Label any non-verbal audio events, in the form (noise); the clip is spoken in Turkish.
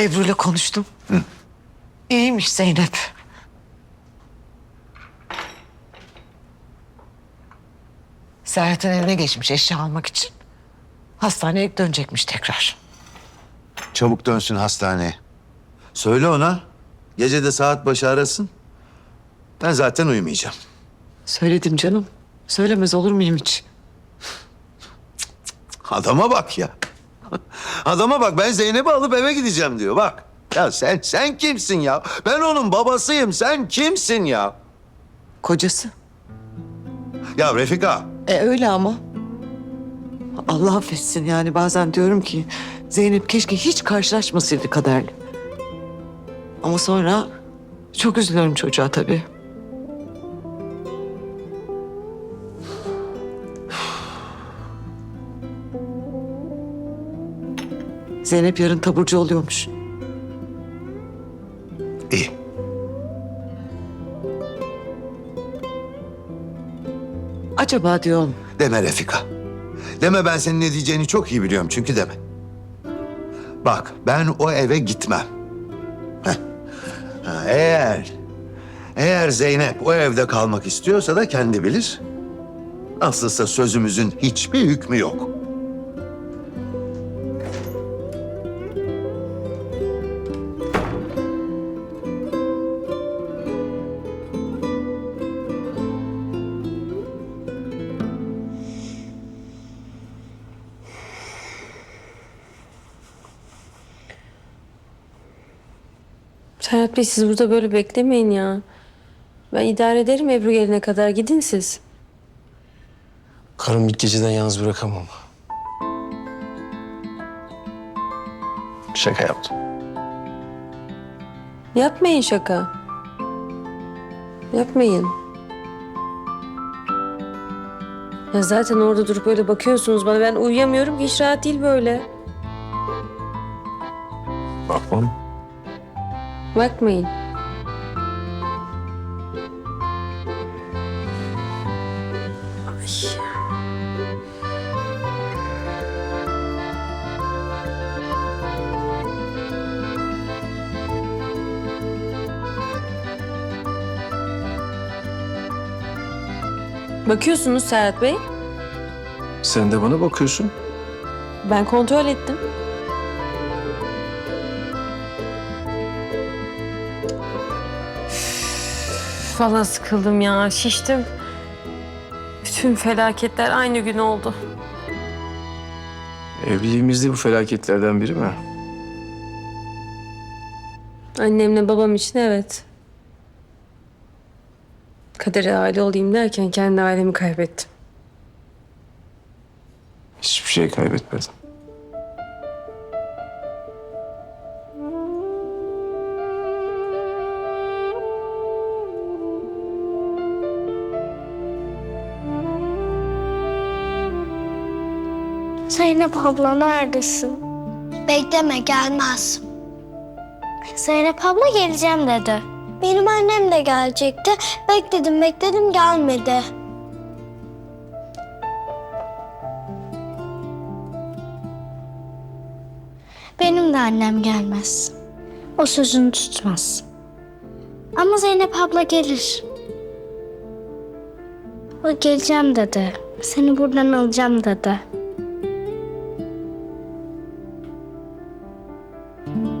Ebru'yla konuştum. İyiymiş Zeynep. Serhat'ın evine geçmiş eşya almak için. Hastaneye dönecekmiş tekrar. Çabuk dönsün hastaneye. Söyle ona. Gece de saat başı arasın. Ben zaten uyumayacağım. Söyledim canım. Söylemez olur muyum hiç? Adama bak ya. (laughs) Adama bak ben Zeynep'i alıp eve gideceğim diyor bak. Ya sen sen kimsin ya? Ben onun babasıyım. Sen kimsin ya? Kocası. Ya Refika. E öyle ama. Allah affetsin yani bazen diyorum ki Zeynep keşke hiç karşılaşmasaydı kaderle. Ama sonra çok üzülüyorum çocuğa tabii. Zeynep yarın taburcu oluyormuş. İyi. Acaba diyorum Deme Refika. Deme ben senin ne diyeceğini çok iyi biliyorum çünkü deme. Bak ben o eve gitmem. Heh. Ha, eğer, eğer Zeynep o evde kalmak istiyorsa da kendi bilir. Nasılsa sözümüzün hiçbir hükmü yok. Serhat Bey siz burada böyle beklemeyin ya. Ben idare ederim Ebru gelene kadar. Gidin siz. Karım ilk geceden yalnız bırakamam. Şaka yaptım. Yapmayın şaka. Yapmayın. Ya zaten orada durup öyle bakıyorsunuz bana. Ben uyuyamıyorum ki hiç rahat değil böyle. Bakmam. Bakmayın. Bakıyorsunuz Serhat Bey. Sen de bana bakıyorsun. Ben kontrol ettim. Valla sıkıldım ya, şiştim. Bütün felaketler aynı gün oldu. Evliliğimizde bu felaketlerden biri mi? Annemle babam için evet. Kadere aile olayım derken kendi ailemi kaybettim. Hiçbir şey kaybetmedim. Zeynep abla neredesin? Bekleme gelmez. Zeynep abla geleceğim dedi. Benim annem de gelecekti. Bekledim bekledim gelmedi. Benim de annem gelmez. O sözünü tutmaz. Ama Zeynep abla gelir. O geleceğim dedi. Seni buradan alacağım dedi. thank you